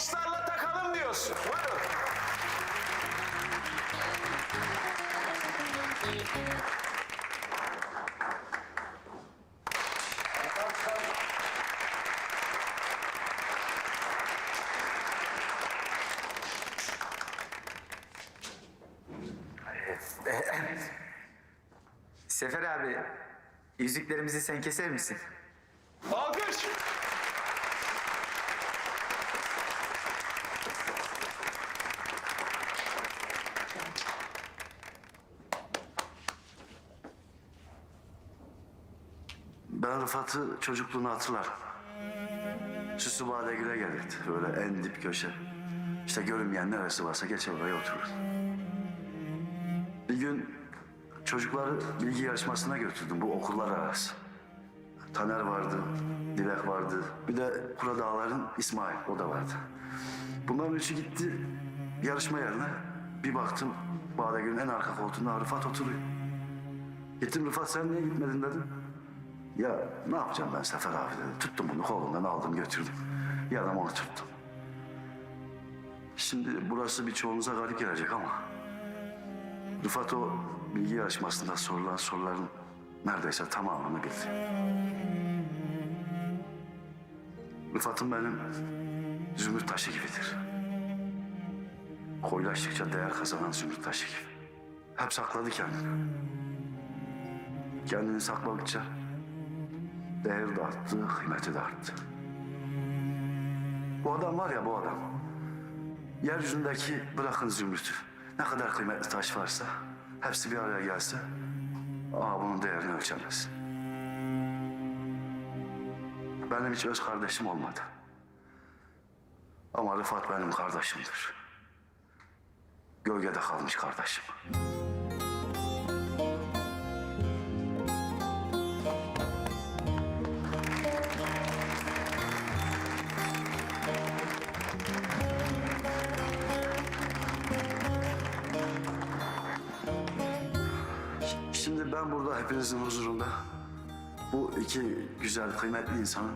alkışlarla takalım diyorsun. Buyurun. Sefer abi, yüzüklerimizi sen keser misin? Alkış. Ben Rıfat'ı çocukluğunu hatırlarım. Süslü Badegül'e gelirdi. Böyle en dip köşe. İşte görünmeyen neresi varsa geçer oraya oturur. Bir gün çocukları bilgi yarışmasına götürdüm. Bu okullar arası. Taner vardı, Dilek vardı. Bir de Kura Dağlar'ın İsmail, o da vardı. Bunların üçü gitti yarışma yerine. Bir baktım Badegül'ün en arka koltuğunda Rıfat oturuyor. Gittim Rıfat sen niye gitmedin dedim. Ya ne yapacağım ben Sefer abi dedi. Tuttum bunu kolundan aldım götürdüm. Yarım onu tuttum. Şimdi burası birçoğunuza garip gelecek ama... Rıfat o bilgi yarışmasında sorulan soruların neredeyse tamamını bildi. Rıfat'ın benim zümrüt taşı gibidir. Koyulaştıkça değer kazanan zümrüt taşı gibi. Hep sakladı kendini. Kendini sakladıkça Değeri de arttı, kıymeti de arttı. Bu adam var ya bu adam. Yeryüzündeki bırakın zümrütü. Ne kadar kıymetli taş varsa hepsi bir araya gelse aa bunun değerini ölçemez. Benim hiç öz kardeşim olmadı. Ama Rıfat benim kardeşimdir. Gölgede kalmış kardeşim. Ben burada hepinizin huzurunda bu iki güzel, kıymetli insanın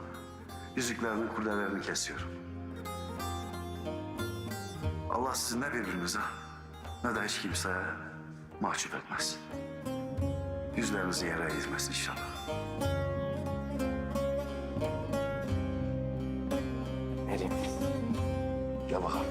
yüzüklerini, kullelerini kesiyorum. Allah sizi ne birbirinize ne de hiç kimseye mahcup etmez. Yüzlerinizi yere eğdirmesin inşallah. Nereye? Gel bakalım.